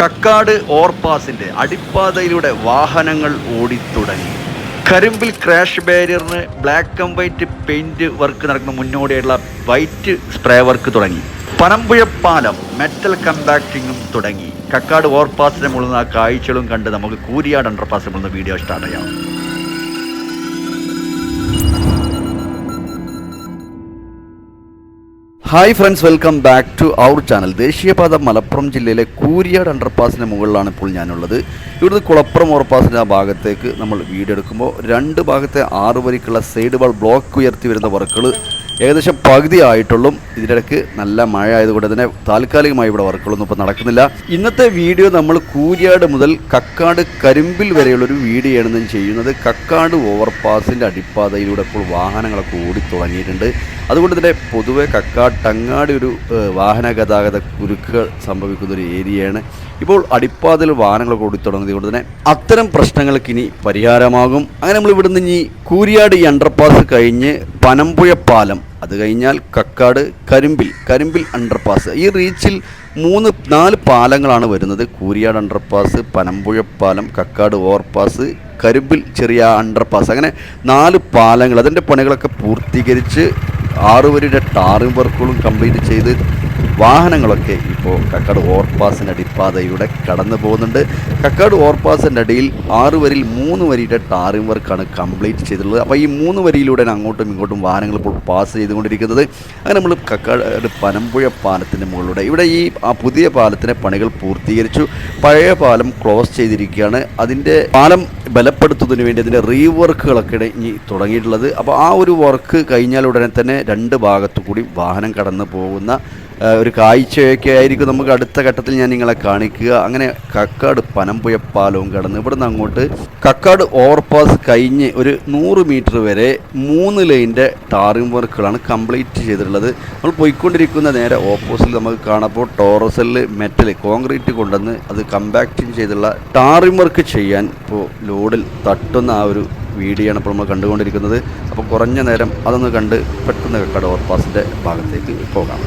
കക്കാട് ഓവർപാസിന്റെ അടിപ്പാതയിലൂടെ വാഹനങ്ങൾ ഓടിത്തുടങ്ങി. കരിമ്പിൽ crash ബാരിയറിന് black and white paint work നടക്കുന്ന മുന്നോടിയായിട്ടുള്ള വൈറ്റ് സ്പ്രേ വർക്ക് തുടങ്ങി. പനമ്പുഴ പാലം മെറ്റൽ കമ്പാക്ടിങ്ങും തുടങ്ങി. കക്കാട് ഓവർപാസിന്റെ മുകളിൽ നിന്ന് ആ കാഴ്ചകളും കണ്ട് നമുക്ക് കൂരിയാട് അണ്ടർപാസിന്റെ മുകളിൽ വീഡിയോ സ്റ്റാർട്ട് ചെയ്യാം. Hi friends welcome back to our channel ദേശീയപാത മലപ്പുറം ജില്ലയിലെ കൂരിയാട് അണ്ടർപാസിന് മുകളിലാണ് ഇപ്പോൾ ഞാനുള്ളത്. ഇവിടുന്ന് കുളപ്പുറം ഓവർപാസിന്റെ ആ ഭാഗത്തേക്ക് നമ്മൾ വീഡിയോ എടുക്കുമ്പോൾ രണ്ട് ഭാഗത്തെ ആറ് വരിക്കുള്ള സൈഡ് വാൾ ബ്ലോക്ക് ഉയർത്തി വരുന്ന വർക്കുകൾ ഏകദേശം പകുതി ആയിട്ടുള്ളൂ. ഇതിനിടയ്ക്ക് നല്ല മഴ ആയതുകൊണ്ട് തന്നെ താൽക്കാലികമായി ഇവിടെ വർക്കുകളൊന്നും ഇപ്പോൾ നടക്കുന്നില്ല. ഇന്നത്തെ വീഡിയോ നമ്മൾ കൂരിയാട് മുതൽ കക്കാട് കരിമ്പിൽ വരെയുള്ളൊരു വീഡിയോ ആണ് ഞാൻ ചെയ്യുന്നത്. കക്കാട് ഓവർപാസിന്റെ അടിപ്പാതയിലൂടെ ഇപ്പോൾ വാഹനങ്ങളൊക്കെ ഓടി തുടങ്ങിയിട്ടുണ്ട് അതുകൊണ്ട് തന്നെ പൊതുവെ കക്കാട് ടങ്ങാടി ഒരു വാഹന ഗതാഗത കുരുക്കുകൾ സംഭവിക്കുന്ന ഒരു ഏരിയയാണ്. ഇപ്പോൾ അടിപ്പാതയിൽ വാഹനങ്ങളൊക്കെ ഓടിത്തുടങ്ങിയത് കൊണ്ട് തന്നെ അത്തരം പ്രശ്നങ്ങൾക്ക് ഇനി പരിഹാരമാകും. അങ്ങനെ നമ്മൾ ഇവിടുന്ന് ഇനി കൂരിയാട് ഈ അണ്ടർപാസ് കഴിഞ്ഞ് പനമ്പുഴ പാലം അത് കഴിഞ്ഞാൽ കക്കാട് കരിമ്പിൽ കരിമ്പിൽ അണ്ടർപാസ് ഈ റീച്ചിൽ മൂന്ന് നാല് പാലങ്ങളാണ് വരുന്നത്. കൂരിയാട് അണ്ടർപാസ് പനമ്പുഴ പാലം കക്കാട് ഓവർപാസ് കരിമ്പിൽ ചെറിയ അണ്ടർപാസ് അങ്ങനെ നാല് പാലങ്ങൾ അതിന്റെ പണികളൊക്കെ പൂർത്തീകരിച്ച് ആറ് വരിയുടെ ടാറിംഗ് വർക്കുകളും കംപ്ലീറ്റ് ചെയ്ത് വാഹനങ്ങളൊക്കെ ഇപ്പോൾ കക്കാട് ഓവർപാസിന്റെ അടിപ്പാതയിലൂടെ കടന്നു പോകുന്നുണ്ട്. കക്കാട് ഓവർപാസിന്റെ അടിയിൽ ആറ് വരിയിൽ മൂന്ന് വരിയുടെ ടാറിംഗ് വർക്കാണ് കംപ്ലീറ്റ് ചെയ്തിട്ടുള്ളത്. അപ്പോൾ ഈ മൂന്ന് വരിയിലൂടെ അങ്ങോട്ടും ഇങ്ങോട്ടും വാഹനങ്ങൾ ഇപ്പോൾ പാസ് ചെയ്തുകൊണ്ടിരിക്കുന്നത്. അങ്ങനെ നമ്മൾ കക്കാട് പനമ്പുഴ പാലത്തിന്റെ മുകളിലൂടെ ഇവിടെ ഈ ആ പുതിയ പാലത്തിന്റെ പണികൾ പൂർത്തീകരിച്ചു. പഴയ പാലം ക്ലോസ് ചെയ്തിരിക്കുകയാണ്. അതിന്റെ പാലം ബലപ്പെടുത്തുന്നതിന് വേണ്ടി അതിന്റെ റീവർക്കുകളൊക്കെ ഇനി തുടങ്ങിയിട്ടുള്ളത്. അപ്പോൾ ആ ഒരു വർക്ക് കഴിഞ്ഞാൽ ഉടനെ തന്നെ രണ്ട് ഭാഗത്തു കൂടി വാഹനം കടന്നു പോകുന്ന ഒരു കാഴ്ചയൊക്കെ ആയിരിക്കും നമുക്ക് അടുത്ത ഘട്ടത്തിൽ ഞാൻ നിങ്ങളെ കാണിക്കുക. അങ്ങനെ കക്കാട് പനമ്പുഴ പാലവും കടന്ന് ഇവിടുന്ന് അങ്ങോട്ട് കക്കാട് ഓവർപാസ് കഴിഞ്ഞ് ഒരു നൂറ് മീറ്റർ വരെ മൂന്ന് ലൈന്റെ ടാറിംഗ് വർക്കുകളാണ് കംപ്ലീറ്റ് ചെയ്തിട്ടുള്ളത്. നമ്മൾ പോയിക്കൊണ്ടിരിക്കുന്ന നേരെ ഓപ്പോസിറ്റ് നമുക്ക് കാണപ്പോൾ ടോറസലിൽ മെറ്റൽ കോൺക്രീറ്റ് കൊണ്ടുവന്ന് അത് കമ്പാക്റ്റിങ് ചെയ്തുള്ള ടാറിംഗ് വർക്ക് ചെയ്യാൻ ഇപ്പോൾ ലോഡിൽ തട്ടുന്ന ആ ഒരു വീഡിയോ ആണ് ഇപ്പോൾ നമ്മൾ കണ്ടുകൊണ്ടിരിക്കുന്നത്. അപ്പോൾ കുറഞ്ഞ നേരം അതൊന്ന് കണ്ട് പെട്ടെന്ന് കക്കാട് ഓവർപാസിന്റെ ഭാഗത്തേക്ക് പോകാം.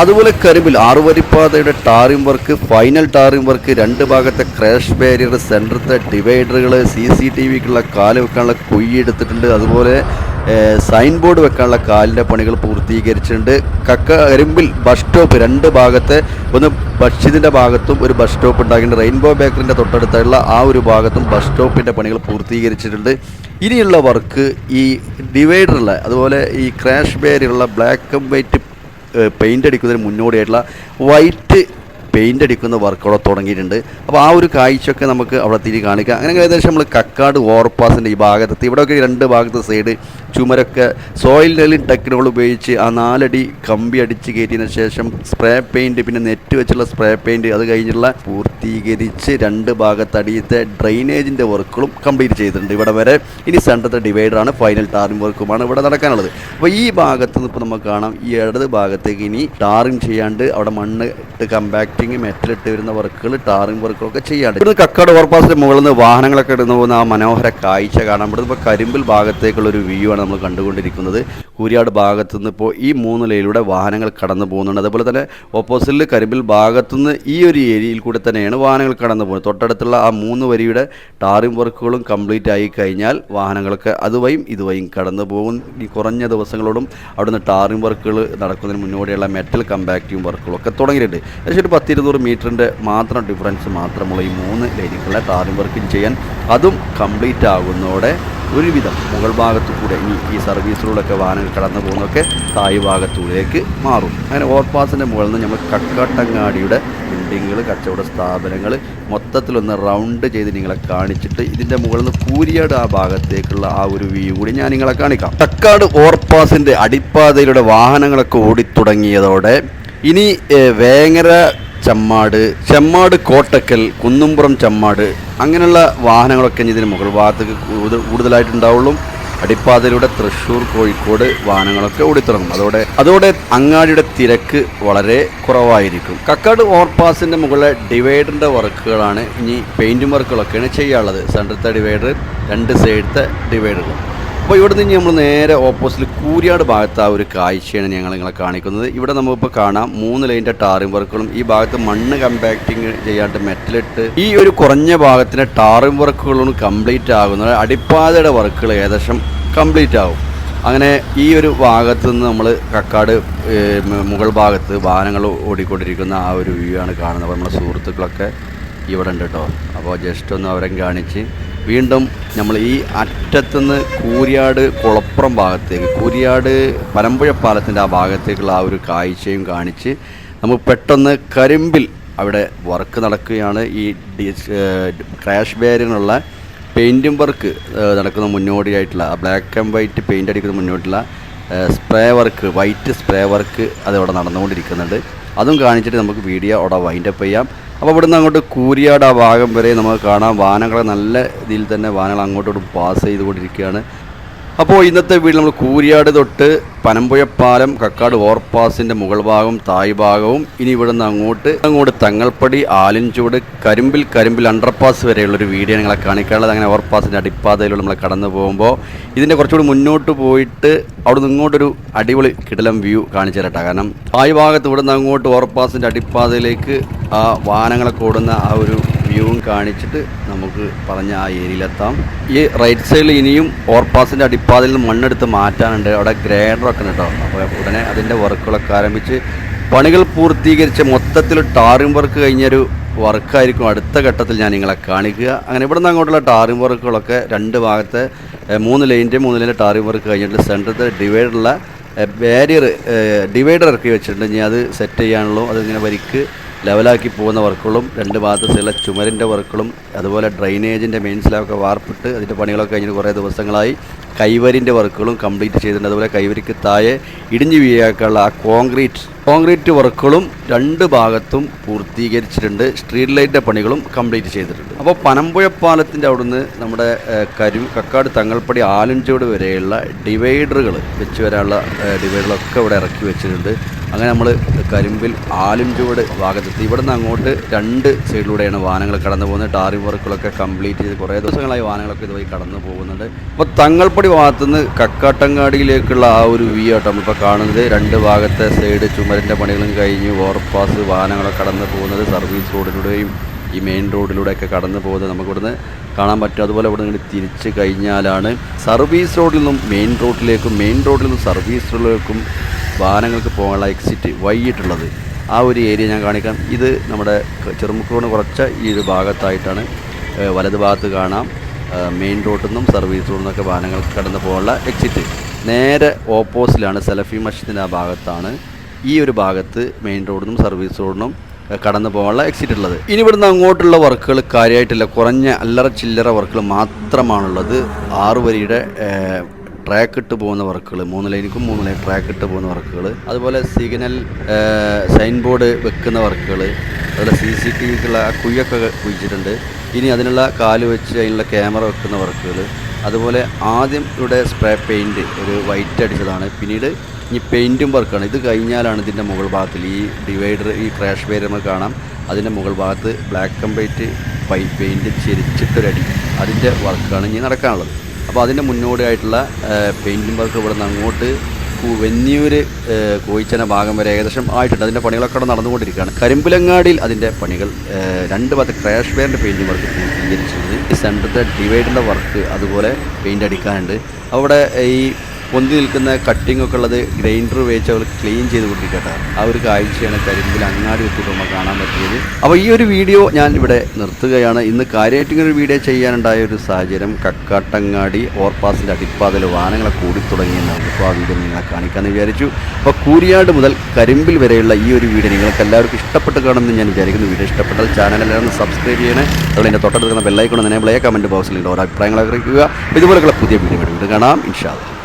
അതുപോലെ കരിമ്പിൽ ആറുവരിപ്പാതയുടെ tarring work final tarring work രണ്ട് ഭാഗത്തെ ക്രാഷ് ബാരിയർ സെന്ററത്തെ ഡിവൈഡറുകൾ സി സി ടി വിക്കുള്ള കാൽ വെക്കാനുള്ള കുയ്യി എടുത്തിട്ടുണ്ട്. അതുപോലെ സൈൻ ബോർഡ് വെക്കാനുള്ള കാലിന്റെ പണികൾ പൂർത്തീകരിച്ചിട്ടുണ്ട്. കക്ക കരിമ്പിൽ ബസ് സ്റ്റോപ്പ് രണ്ട് ഭാഗത്തെ ഒന്ന് ബഷീദിന്റെ ഭാഗത്തും ഒരു ബസ് സ്റ്റോപ്പ് ഉണ്ടാക്കിയിട്ടുണ്ട് റെയിൻബോ ബേക്കറിന്റെ തൊട്ടടുത്തുള്ള ആ ഒരു ഭാഗത്തും ബസ് സ്റ്റോപ്പിന്റെ പണികൾ പൂർത്തീകരിച്ചിട്ടുണ്ട്. ഇനിയുള്ള വർക്ക് ഈ ഡിവൈഡറുള്ള അതുപോലെ ഈ ക്രാഷ് ബാരിയറുള്ള ബ്ലാക്ക് ആൻഡ് വൈറ്റ് പെയിന്റ് അടിക്കുന്നതിന് മുന്നോടിയായിട്ടുള്ള വൈറ്റ് പെയിന്റ് അടിക്കുന്ന വർക്ക് അവിടെ തുടങ്ങിയിട്ടുണ്ട്. അപ്പോൾ ആ ഒരു കാഴ്ചയൊക്കെ നമുക്ക് അവിടെ തിരി കാണിക്കാം. അങ്ങനെ ഏകദേശം നമ്മൾ കക്കാട് ഓവർപാസിന്റെ ഈ ഭാഗത്ത് ഇവിടെയൊക്കെ രണ്ട് ഭാഗത്തെ സൈഡ് ചുമരൊക്കെ സോയിൽ നെല്ലിൻ ടെക്നോളജി ഉപയോഗിച്ച് ആ നാലടി കമ്പി അടിച്ച് കയറ്റിയതിന് ശേഷം സ്പ്രേ പെയിന്റ് പിന്നെ നെറ്റ് വെച്ചുള്ള സ്പ്രേ പെയിന്റ് അത് കഴിഞ്ഞുള്ള പൂർത്തീകരിച്ച് രണ്ട് ഭാഗത്ത് അടിയത്തെ ഡ്രെയിനേജിന്റെ വർക്കുകളും കംപ്ലീറ്റ് ചെയ്തിട്ടുണ്ട്. ഇവിടെ വരെ ഇനി സെന്ററിന്റെ ഡിവൈഡറാണ് ഫൈനൽ ടാറിംഗ് വർക്കുമാണ് ഇവിടെ നടക്കാനുള്ളത്. അപ്പോൾ ഈ ഭാഗത്ത് നിന്ന് ഇപ്പോൾ നമുക്ക് കാണാം ഈ ഇടത് ഭാഗത്തേക്ക് ഇനി ടാറിംഗ് ചെയ്യാണ്ട് അവിടെ മണ്ണ് ഇട്ട് കമ്പാക്റ്റിങ് മെറ്റലിട്ട് വരുന്ന വർക്കുകൾ ടാറിംഗ് വർക്കുകളൊക്കെ ചെയ്യാണ്ട്. ഇവിടുന്ന് കക്കാട് ഓവർപാസിന്റെ മുകളിൽ നിന്ന് വാഹനങ്ങളൊക്കെ ഇടുന്ന പോകുന്ന ആ മനോഹര കാഴ്ച കാണാം. ഇവിടുന്ന് ഇപ്പോൾ കരിമ്പിൽ ഭാഗത്തേക്കുള്ള ഒരു വ്യൂ ആണ് നമ്മൾ കണ്ടുകൊണ്ടിരിക്കുന്നത്. കൂരിയാട് ഭാഗത്തുനിന്ന് ഇപ്പോൾ ഈ മൂന്ന് ലൈനിലൂടെ വാഹനങ്ങൾ കടന്നു പോകുന്നുണ്ട്. അതുപോലെ തന്നെ ഓപ്പോസിറ്റിൽ കരിമ്പിൽ ഭാഗത്തുനിന്ന് ഈ ഒരു ഏരിയയിൽ കൂടെ തന്നെയാണ് വാഹനങ്ങൾ കടന്നു പോകുന്നത്. തൊട്ടടുത്തുള്ള ആ മൂന്ന് വരിയുടെ ടാറിംഗ് വർക്കുകളും കംപ്ലീറ്റ് ആയി കഴിഞ്ഞാൽ വാഹനങ്ങളൊക്കെ അതുവഴിയും ഇതുവഴിയും കടന്നു പോകും. ഈ കുറഞ്ഞ ദിവസങ്ങളോടും അവിടുന്ന് ടാറിംഗ് വർക്കുകൾ നടക്കുന്നതിന് മുന്നോടിയുള്ള മെറ്റൽ കമ്പാക്റ്റീവ് വർക്കുകളൊക്കെ തുടങ്ങിയിട്ടുണ്ട്. ഏകദേശം ഒരു പത്തിരുന്നൂറ് മീറ്ററിന്റെ മാത്രം ഡിഫറൻസ് മാത്രമുള്ള ഈ മൂന്ന് ലൈനുകളുടെ ടാറിംഗ് വർക്കിംഗ് ചെയ്യാൻ അതും കംപ്ലീറ്റ് ആകുന്നതോടെ ഒരുവിധം മുകൾ ഭാഗത്തു കൂടെ ഇനി ഈ സർവീസിലൂടെയൊക്കെ വാഹനങ്ങൾ കടന്നു പോകുന്നതൊക്കെ തായ് ഭാഗത്തൂടേക്ക് മാറും. അങ്ങനെ ഓവർപാസിന്റെ മുകളിൽ നിന്ന് നമ്മൾ കക്കാട്ടങ്ങാടിയുടെ ബിൽഡിങ്ങുകൾ കച്ചവട സ്ഥാപനങ്ങൾ മൊത്തത്തിലൊന്ന് റൗണ്ട് ചെയ്ത് നിങ്ങളെ കാണിച്ചിട്ട് ഇതിന്റെ മുകളിൽ നിന്ന് കൂരിയാട് ആ ഭാഗത്തേക്കുള്ള ആ ഒരു വ്യൂ കൂടി ഞാൻ നിങ്ങളെ കാണിക്കാം. കക്കാട് ഓവർപാസിന്റെ അടിപ്പാതയിലൂടെ വാഹനങ്ങളൊക്കെ ഓടിത്തുടങ്ങിയതോടെ ഇനി വേങ്ങര ചമ്മാട് ചെമ്മാട് കോട്ടക്കൽ കുന്നുംപുറം ചമ്മാട് അങ്ങനെയുള്ള വാഹനങ്ങളൊക്കെ ഇതിന് മുകൾ ഭാഗത്തേക്ക് കൂടുതലായിട്ടുണ്ടാവുള്ളൂ. അടിപ്പാതയിലൂടെ തൃശ്ശൂർ കോഴിക്കോട് വാഹനങ്ങളൊക്കെ ഓടിത്തുടങ്ങും. അതോടെ അതോടെ അങ്ങാടിയുടെ തിരക്ക് വളരെ കുറവായിരിക്കും. കക്കാട് ഓവർപാസിന്റെ മുകളിലെ ഡിവൈഡറിന്റെ വർക്കുകളാണ് ഇനി പെയിന്റും വർക്കുകളൊക്കെയാണ് ചെയ്യാനുള്ളത്. സെന്ററത്തെ ഡിവൈഡർ രണ്ട് സൈഡത്തെ ഡിവൈഡറുകൾ. അപ്പോൾ ഇവിടെ നിന്ന് നമ്മൾ നേരെ ഓപ്പോസിറ്റ് കൂരിയാട് ഭാഗത്ത് ആ ഒരു കാഴ്ചയാണ് ഞങ്ങൾ നിങ്ങളെ കാണിക്കുന്നത്. ഇവിടെ നമുക്കിപ്പോൾ കാണാം മൂന്ന് ലൈന്റെ ടാറിംഗ് വർക്കുകളും. ഈ ഭാഗത്ത് മണ്ണ് കമ്പാക്റ്റിങ് ചെയ്യാണ്ട് മെറ്റലിട്ട് ഈ ഒരു കുറഞ്ഞ ഭാഗത്തിന്റെ ടാറിംഗ് വർക്കുകളും കംപ്ലീറ്റ് ആകുന്നത് അടിപ്പാതയുടെ വർക്കുകൾ ഏകദേശം കംപ്ലീറ്റ് ആകും. അങ്ങനെ ഈ ഒരു ഭാഗത്ത് നിന്ന് നമ്മൾ കക്കാട് മുകൾ ഭാഗത്ത് വാഹനങ്ങൾ ഓടിക്കൊണ്ടിരിക്കുന്ന ആ ഒരു വ്യൂ ആണ് കാണുന്നത്. നമ്മുടെ സുഹൃത്തുക്കളൊക്കെ ഇവിടെ ഉണ്ട് കേട്ടോ. അപ്പോൾ ജസ്റ്റ് ഒന്ന് അവരെ കാണിച്ച് വീണ്ടും നമ്മൾ ഈ അറ്റത്തുനിന്ന് കൂരിയാട് കുളപ്പുറം ഭാഗത്തേക്ക് കൂരിയാട് പരമ്പുഴ പാലത്തിന്റെ ആ ഭാഗത്തേക്കുള്ള ആ ഒരു കാഴ്ചയും കാണിച്ച് നമുക്ക് പെട്ടെന്ന് കരിമ്പിൽ അവിടെ വർക്ക് നടക്കുകയാണ്. ഈ ക്രാഷ് ബാരിനുള്ള പെയിന്റും വർക്ക് നടക്കുന്ന മുന്നോടിയായിട്ടുള്ള ബ്ലാക്ക് ആൻഡ് വൈറ്റ് പെയിന്റ് അടിക്കുന്ന മുന്നോട്ടുള്ള spray work white spray work അതവിടെ നടന്നുകൊണ്ടിരിക്കുന്നുണ്ട്. അതും കാണിച്ചിട്ട് നമുക്ക് വീഡിയോ അവിടെ വൈൻഡപ്പ് ചെയ്യാം. അപ്പോൾ ഇവിടുന്ന് അങ്ങോട്ട് കൂരിയാട് ആ ഭാഗം വരെ നമുക്ക് കാണാം. വാനങ്ങളെ നല്ല ഇതിൽ തന്നെ വാഹനങ്ങൾ അങ്ങോട്ടോട്ട് പാസ് ചെയ്തുകൊണ്ടിരിക്കുകയാണ്. അപ്പോൾ ഇന്നത്തെ വീട് നമ്മൾ കൂരിയാട് തൊട്ട് പനമ്പുഴപ്പാലം കക്കാട് ഓവർപാസിന്റെ മുകൾ ഭാഗവും തായ് ഭാഗവും ഇനി ഇവിടെ നിന്ന് അങ്ങോട്ട് അങ്ങോട്ട് തങ്ങൾപ്പടി ആലിൻചൂട് കരിമ്പിൽ കരിമ്പിൽ അണ്ടർപാസ് വരെയുള്ള ഒരു വീഡിയോ നിങ്ങളെ കാണിക്കാനുള്ളത്. അങ്ങനെ ഓവർപാസിന്റെ അടിപ്പാതയിലൂടെ നമ്മൾ കടന്നു പോകുമ്പോൾ ഇതിന്റെ കുറച്ചുകൂടി മുന്നോട്ട് പോയിട്ട് അവിടെ നിന്ന് ഇങ്ങോട്ടൊരു അടിപൊളി കിടലം വ്യൂ കാണിച്ചു തരട്ടെ. കാരണം തായ് ഭാഗത്ത് ഇവിടെ നിന്ന് അങ്ങോട്ട് ഓവർപാസിന്റെ അടിപ്പാതയിലേക്ക് ആ വാഹനങ്ങളൊക്കെ ഓടുന്ന ആ ഒരു വ്യൂവും കാണിച്ചിട്ട് നമുക്ക് പറഞ്ഞ ആ ഏരിയയിലെത്താം. ഈ റൈറ്റ് സൈഡിൽ ഇനിയും ഓവർപാസിന്റെ അടിപ്പാതിൽ നിന്ന് മണ്ണെടുത്ത് മാറ്റാനുണ്ട്. അവിടെ ഗ്രേഡറൊക്കെ ഉണ്ട് കേട്ടോ. അപ്പോൾ ഉടനെ അതിന്റെ വർക്കുകളൊക്കെ ആരംഭിച്ച് പണികൾ പൂർത്തീകരിച്ച് മൊത്തത്തിൽ ടാറിംഗ് വർക്ക് കഴിഞ്ഞൊരു വർക്കായിരിക്കും അടുത്ത ഘട്ടത്തിൽ ഞാൻ നിങ്ങളെ കാണിക്കുക. അങ്ങനെ ഇവിടെ നിന്ന് അങ്ങോട്ടുള്ള ടാറിംഗ് വർക്കുകളൊക്കെ രണ്ട് ഭാഗത്തെ മൂന്ന് ലൈന്റെ മൂന്ന് ലൈന്റെ ടാറിംഗ് വർക്ക് കഴിഞ്ഞിട്ട് സെന്ററത്തെ ഡിവൈഡറുള്ള ബാരിയർ ഡിവൈഡർ ഇറക്കി വെച്ചിട്ടുണ്ട്. ഇനി അത് സെറ്റ് ചെയ്യാനുള്ളൂ അതിങ്ങനെ വരിക്ക്. ലെവലാക്കി പോകുന്ന വർക്കുകളും രണ്ട് ഭാഗത്ത് ചില ചുമരിന്റെ വർക്കുകളും അതുപോലെ ഡ്രൈനേജിന്റെ മെയിൻസിലൊക്കെ വാർപ്പിട്ട് അതിന്റെ പണികളൊക്കെ കഴിഞ്ഞിട്ട് കുറേ ദിവസങ്ങളായി കൈവരിന്റെ വർക്കുകളും കംപ്ലീറ്റ് ചെയ്തിട്ടുണ്ട്. അതുപോലെ കൈവരിക്ക് താഴെ ഇടിഞ്ഞു വീഴാക്കാനുള്ള ആ കോൺക്രീറ്റ് കോൺക്രീറ്റ് വർക്കുകളും രണ്ട് ഭാഗത്തും പൂർത്തീകരിച്ചിട്ടുണ്ട്. സ്ട്രീറ്റ് ലൈറ്റിന്റെ പണികളും കംപ്ലീറ്റ് ചെയ്തിട്ടുണ്ട്. അപ്പോൾ പനമ്പുഴ പാലത്തിന്റെ അവിടുന്ന് നമ്മുടെ കരു കക്കാട് തങ്ങൾപ്പടി ആലഞ്ചോട് വരെയുള്ള ഡിവൈഡറുകൾ വെച്ച് വരാനുള്ള ഡിവൈഡറുകളൊക്കെ ഇവിടെ ഇറക്കി വെച്ചിട്ടുണ്ട്. അങ്ങനെ നമ്മൾ കരിമ്പിൽ ആലുംചുവട് ഭാഗത്തെത്തി ഇവിടെ നിന്ന് അങ്ങോട്ട് രണ്ട് സൈഡിലൂടെയാണ് വാഹനങ്ങൾ കടന്നു പോകുന്നത്. ടാറിംഗ് വർക്കുകളൊക്കെ കംപ്ലീറ്റ് ചെയ്ത് കുറേ ദിവസങ്ങളായി വാഹനങ്ങളൊക്കെ ഇതുവഴി കടന്നു പോകുന്നുണ്ട്. അപ്പോൾ തങ്ങൾപ്പടി ഭാഗത്തുനിന്ന് കക്കാട്ടങ്ങാടിയിലേക്കുള്ള ആ ഒരു വ്യൂ ആട്ടോ നമ്മളിപ്പോൾ കാണുന്നത്. രണ്ട് ഭാഗത്തെ സൈഡ് ചുമരിന്റെ പണികളും കഴിഞ്ഞ് ഓവർപാസ് വാഹനങ്ങളൊക്കെ കടന്നു പോകുന്നത് സർവീസ് റോഡിലൂടെയും ഈ മെയിൻ റോഡിലൂടെയൊക്കെ കടന്നു പോകുന്നത് നമുക്കിവിടുന്ന് കാണാൻ പറ്റും. അതുപോലെ ഇവിടെ നിന്ന് തിരിച്ച് കഴിഞ്ഞാലാണ് സർവീസ് റോഡിൽ നിന്നും മെയിൻ റോഡിലേക്കും മെയിൻ റോഡിൽ നിന്നും സർവീസ് റോഡിലേക്കും വാഹനങ്ങൾക്ക് പോകാനുള്ള എക്സിറ്റ് വൈകിട്ടുള്ളത് ആ ഒരു ഏരിയ ഞാൻ കാണിക്കാം. ഇത് നമ്മുടെ ചെറുമുക്കോട് കുറച്ച ഈ ഒരു ഭാഗത്തായിട്ടാണ് വലത് ഭാഗത്ത് കാണാം. മെയിൻ റോഡിൽ നിന്നും സർവീസ് റോഡിൽ നിന്നൊക്കെ വാഹനങ്ങൾക്ക് കടന്നു പോകാനുള്ള എക്സിറ്റ് നേരെ ഓപ്പോസിലാണ് സെലഫി മസ്ജിദിന്റെ ആ ഭാഗത്താണ്. ഈ ഒരു ഭാഗത്ത് മെയിൻ റോഡിൽ നിന്നും സർവീസ് റോഡിനും കടന്നു പോകാനുള്ള എക്സിറ്റ് ഉള്ളത്. ഇനി ഇവിടുന്ന് അങ്ങോട്ടുള്ള വർക്കുകൾ കാര്യമായിട്ടില്ല കുറഞ്ഞ അല്ലറ ചില്ലറ വർക്കുകൾ മാത്രമാണുള്ളത്. ആറ് വരിയുടെ ട്രാക്ക് ഇട്ട് പോകുന്ന വർക്കുകൾ മൂന്ന് ലൈനിക്കും മൂന്ന് ലൈൻ ട്രാക്ക് ഇട്ട് പോകുന്ന വർക്കുകൾ അതുപോലെ സിഗ്നൽ സൈൻ ബോർഡ് വെക്കുന്ന വർക്കുകൾ അതുപോലെ സി സി ടി വിക്കുള്ള കുയ്യൊക്കെ കുഴിച്ചിട്ടുണ്ട്. ഇനി അതിനുള്ള കാൽ വെച്ച് അതിനുള്ള ക്യാമറ വെക്കുന്ന വർക്കുകൾ അതുപോലെ ആദ്യം ഇവിടെ സ്പ്രേ പെയിന്റ് ഒരു വൈറ്റ് അടിച്ചതാണ്. പിന്നീട് ഇനി പെയിന്റും വർക്കാണ് ഇത് കഴിഞ്ഞാലാണ് ഇതിന്റെ മുകൾ ഭാഗത്തിൽ ഈ ഡിവൈഡർ ഈ ക്രാഷ് വെയർ നമുക്ക് കാണാം. അതിന്റെ മുകൾ ഭാഗത്ത് ബ്ലാക്ക് ആൻഡ് വൈറ്റ് പൈ പെയിന്റ് ചെരിച്ചിട്ടൊരടി അതിന്റെ വർക്കാണ് ഇനി നടക്കാനുള്ളത്. അപ്പോൾ അതിന്റെ മുന്നോടിയായിട്ടുള്ള പെയിന്റിംഗ് വർക്ക് ഇവിടെ നിന്ന് അങ്ങോട്ട് വെന്നിയൂര് കോയിച്ചന ഭാഗം വരെ ഏകദേശം ആയിട്ടുണ്ട്. അതിന്റെ പണികളൊക്കെ നടന്നുകൊണ്ടിരിക്കുകയാണ്. കരിമ്പുലങ്ങാടിയിൽ അതിന്റെ പണികൾ രണ്ട് ഭാഗത്ത് ക്രാഷ് വെയറിന്റെ പെയിന്റിംഗ് വർക്ക് പൂർത്തീകരിച്ചിട്ടുണ്ട് ഈ സെന്ററത്തെ ഡിവൈഡറിന്റെ വർക്ക് അതുപോലെ പെയിന്റ് അടിക്കാനുണ്ട്. അവിടെ ഈ പൊന്തി നിൽക്കുന്ന കട്ടിംഗ് ഒക്കെ ഉള്ളത് ഗ്രൈൻഡർ വെച്ച് അവർ ക്ലീൻ ചെയ്ത് കൊണ്ടിരിക്കട്ടെ ആ ഒരു കാഴ്ചയാണ് കരിമ്പിൽ അങ്ങാടി വെച്ചിട്ട് നമുക്ക് കാണാൻ പറ്റിയത്. അപ്പോൾ ഈ ഒരു വീഡിയോ ഞാൻ ഇവിടെ നിർത്തുകയാണ്. ഇന്ന് കാര്യമായിട്ട് ഒരു വീഡിയോ ചെയ്യാനുണ്ടായ ഒരു സാഹചര്യം കക്കാട്ടങ്ങാടി ഓവർപാസിന്റെ അടിപ്പാതയിൽ വാഹനങ്ങളെ കൂടി തുടങ്ങിയെന്നാണ് അപ്പോൾ ആ വീഡിയോ നിങ്ങളെ കാണിക്കാമെന്ന് വിചാരിച്ചു. അപ്പോൾ കൂരിയാട് മുതൽ കരിമ്പിൽ വരെയുള്ള ഈ ഒരു വീഡിയോ നിങ്ങൾക്ക് എല്ലാവർക്കും ഇഷ്ടപ്പെട്ട് കാണുമെന്ന് ഞാൻ വിചാരിക്കുന്നു. വീഡിയോ ഇഷ്ടപ്പെട്ടാൽ ചാനൽ എല്ലാവരും സബ്സ്ക്രൈബ് ചെയ്യണേ. അതുപോലെ എന്റെ തൊട്ടടുത്ത് ബെല്ലൈക്കോൺ ബെല്ലൈക്കണം തന്നെ പ്ലേ കമന്റ് ബോക്സിൽ ഓരോ അഭിപ്രായങ്ങൾ അറിയിക്കുക. ഇതുപോലെയുള്ള പുതിയ വീഡിയോ വീണ്ടും കാണാം. ഇൻഷാല്ല